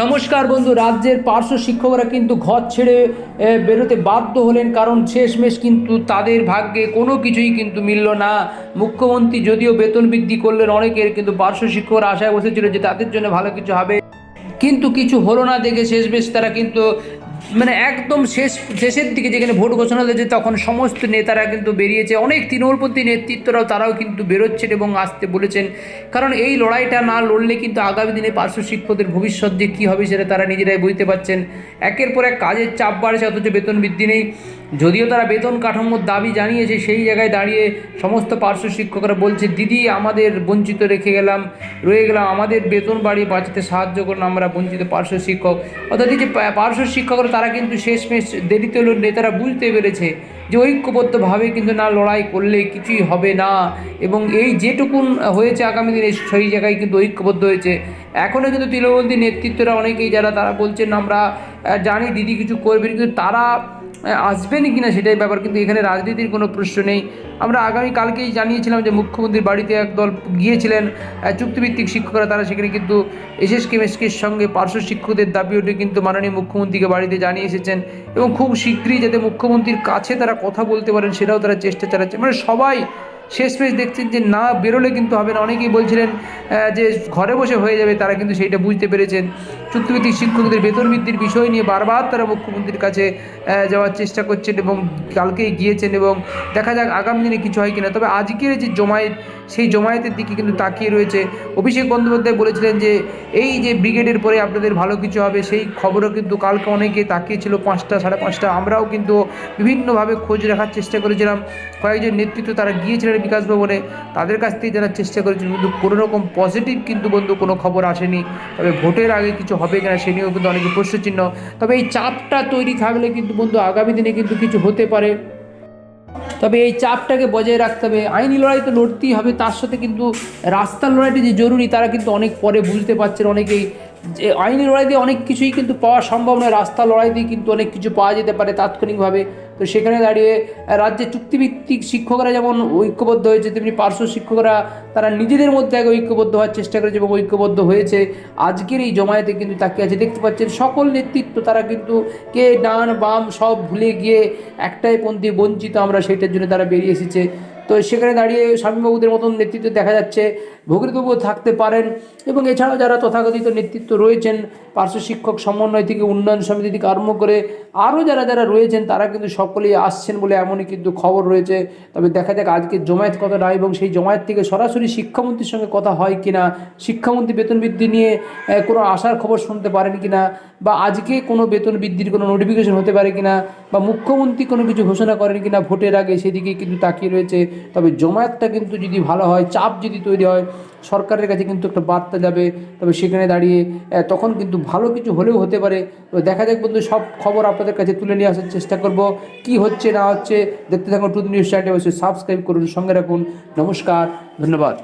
নমস্কার বন্ধু, রাজ্যের পার্শ্ব শিক্ষকরা কিন্তু ঘর ছেড়ে বেরোতে বাধ্য হলেন, কারণ শেষমেশ কিন্তু তাদের ভাগ্যে কোনো কিছুই কিন্তু মিলল না। মুখ্যমন্ত্রী যদিও বেতন বৃদ্ধি করলেন, অনেকের কিন্তু পার্শ্ব শিক্ষকরা আশায় বসেছিল যে তাদের জন্য ভালো কিছু হবে। কিন্তু কিছু হলো না দেখে শেষমেশ তারা কিন্তু মানে একদম শেষ, শেষের দিকে যেখানে ভোট ঘোষণা হয়েছে তখন সমস্ত নেতারা কিন্তু বেরিয়েছে, অনেক তৃণমূলপন্থী নেতৃত্বরাও তারাও কিন্তু বেরোচ্ছেন এবং আসতে বলেছেন। কারণ এই লড়াইটা না লড়লে কিন্তু আগামী দিনে পার্শ্ব শিক্ষকদের ভবিষ্যৎ যে কী হবে সেটা তারা নিজেরাই বুঝতে পারছেন। একের পর এক কাজের চাপ বাড়ছে, অথচ বেতন বৃদ্ধি নেই। যদিও তারা বেতন কাঠামোর দাবি জানিয়েছে, সেই জায়গায় দাঁড়িয়ে সমস্ত পার্শ্ব শিক্ষকরা বলছে, দিদি, আমাদের বঞ্চিত রেখে গেলাম, রয়ে গেলাম, আমাদের বেতন বাড়িয়ে বাঁচাতে সাহায্য করুন, আমরা বঞ্চিত পার্শ্ব শিক্ষক। অর্থাৎ যে পার্শ্ব শিক্ষকরা, তারা কিন্তু শেষমেশ দেরিতে হলেও নেতারা বুঝতে পেরেছে যে ঐক্যবদ্ধভাবে কিন্তু না লড়াই করলে কিছুই হবে না এবং এই যেটুকুন হয়েছে আগামী দিনে, সেই জায়গায় কিন্তু ঐক্যবদ্ধ হয়েছে। এখনও কিন্তু তৃণমূলী নেতৃত্বরা অনেকেই, যারা তারা বলছেন, আমরা জানি দিদি কিছু করবেন। কিন্তু তারা আসবেন কি না সেটাই ব্যাপার, কিন্তু এখানে রাজনীতির কোনো প্রশ্ন নেই। আমরা আগামী কালকেই জানিয়েছিলাম যে মুখ্যমন্ত্রীর বাড়িতে একদল গিয়েছিলেন চুক্তিভিত্তিক শিক্ষকরা, তারা সেখানে কিন্তু এসএসকে মেসকের সঙ্গে পার্শ্ব শিক্ষকদের দাবি ওঠে, কিন্তু মাননীয় মুখ্যমন্ত্রীকে বাড়িতে জানিয়ে এসেছেন। এবং খুব শীঘ্রই যাতে মুখ্যমন্ত্রীর কাছে তারা কথা বলতে পারেন, সেটাও তারা চেষ্টা চালাচ্ছে। মানে সবাই শেষমেশ দেখছেন যে না, বেরোলে কিন্তু হবে না। অনেকেই বলছিলেন যে ঘরে বসে হয়ে যাবে, তারা কিন্তু সেইটা বুঝতে পেরেছেন। চুক্তিভিত্তিক শিক্ষকদের বেতন বৃদ্ধির বিষয় নিয়ে বারবার তারা মুখ্যমন্ত্রীর কাছে যাওয়ার চেষ্টা করছেন এবং কালকেই গিয়েছেন এবং দেখা যাক আগামী দিনে কিছু হয় কিনা। তবে আজকের যে জমায়েত, সেই জমায়েতের দিকে কিন্তু তাকিয়ে রয়েছে। অভিষেক বন্দ্যোপাধ্যায় বলেছিলেন যে, এই যে ব্রিগেডের পরে আপনাদের ভালো কিছু হবে, সেই খবরও কিন্তু কালকে অনেকে তাকিয়েছিল পাঁচটা, সাড়ে পাঁচটা। আমরাও কিন্তু বিভিন্নভাবে খোঁজ রাখার চেষ্টা করেছিলাম। কয়েকজন নেতৃত্ব তারা গিয়েছিলেন বিকাশ ভবনে। তাদের কাছ থেকে জানার চেষ্টা করেছিল কিন্তু কোনো রকম পজিটিভ কিন্তু বন্ধু কোনো খবর আসেনি। তবে ভোটের আগে কিছু হবে কিনা সে নিয়েও কিন্তু অনেকে প্রশ্নচিহ্ন। তবে এই চাপটা তৈরি থাকলে কিন্তু বন্ধু আগামী দিনে কিন্তু কিছু হতে পারে। তবে এই চাপটাকে বজায় রাখতে হবে। আইনি লড়াই তো লড়তেই হবে। তার সাথে কিন্তু রাস্তার লড়াইটা যে জরুরি, তারা কিন্তু অনেক পরে বুঝতে পারছেন অনেকেই যে আইনি লড়াই দিয়ে অনেক কিছুই কিন্তু পাওয়া সম্ভব নয়। রাস্তার লড়াই দিয়ে কিন্তু অনেক কিছু পাওয়া যেতে পারে তাৎক্ষণিকভাবে। তো সেখানে দাঁড়িয়ে রাজ্যে চুক্তিভিত্তিক শিক্ষকরা যেমন ঐক্যবদ্ধ হয়েছে, তেমনি পার্শ্ব শিক্ষকরা তারা নিজেদের মধ্যে এক ঐক্যবদ্ধ হওয়ার চেষ্টা করেছে এবং ঐক্যবদ্ধ হয়েছে। আজকের এই জমায়েতে কিন্তু তাকে আছে, দেখতে পাচ্ছেন সকল নেতৃত্ব, তারা কিন্তু কে ডান বাম সব ভুলে গিয়ে একটাই পন্থী বঞ্চিত, আমরা সেটার জন্য তারা বেরিয়ে এসেছে। তো সেখানে দাঁড়িয়ে স্বামীবাবুদের মতন নেতৃত্ব দেখা যাচ্ছে। ভগীরথবাবু থাকতে পারেন এবং এছাড়াও যারা তথাকথিত নেতৃত্ব রয়েছেন, পার্শ্ব শিক্ষক, সমন্বয় থেকে উন্নয়ন সমিতি থেকে আরম্ভ করে আরও যারা যারা রয়েছেন, তারা কিন্তু সকলেই আসছেন বলে এমনই কিন্তু খবর রয়েছে। তবে দেখা যাক আজকে জমায়েত কতটা এবং সেই জমায়েত থেকে সরাসরি শিক্ষামন্ত্রীর সঙ্গে কথা হয় কিনা, শিক্ষামন্ত্রী বেতন বৃদ্ধি নিয়ে কোনো আশার খবর শুনতে পারেন কিনা বা আজকে কোনো বেতন বৃদ্ধির কোনো নোটিফিকেশন হতে পারে কিনা বা মুখ্যমন্ত্রী কোনো কিছু ঘোষণা করেন কিনা ভোটের আগে সেদিকে কিন্তু তাকিয়ে রয়েছে তবে জমায়েতটা কিন্তু যদি ভালো হয়, চাপ যদি তৈরি হয়, সরকারের কাছে কিন্তু একটা বার্তা যাবে। তবে সেখানে দাঁড়িয়ে তখন কিন্তু ভালো কিছু হলেও হতে পারে। তো দেখা যাক বন্ধু, সব খবর আপনাদের কাছে তুলে নিয়ে আসার চেষ্টা করব। কি হচ্ছে, না হচ্ছে, দেখতে থাকুন টুথ নিউজ চ্যানেল অবশ্যই সাবস্ক্রাইব করুন, সঙ্গে রাখুন। নমস্কার, ধন্যবাদ।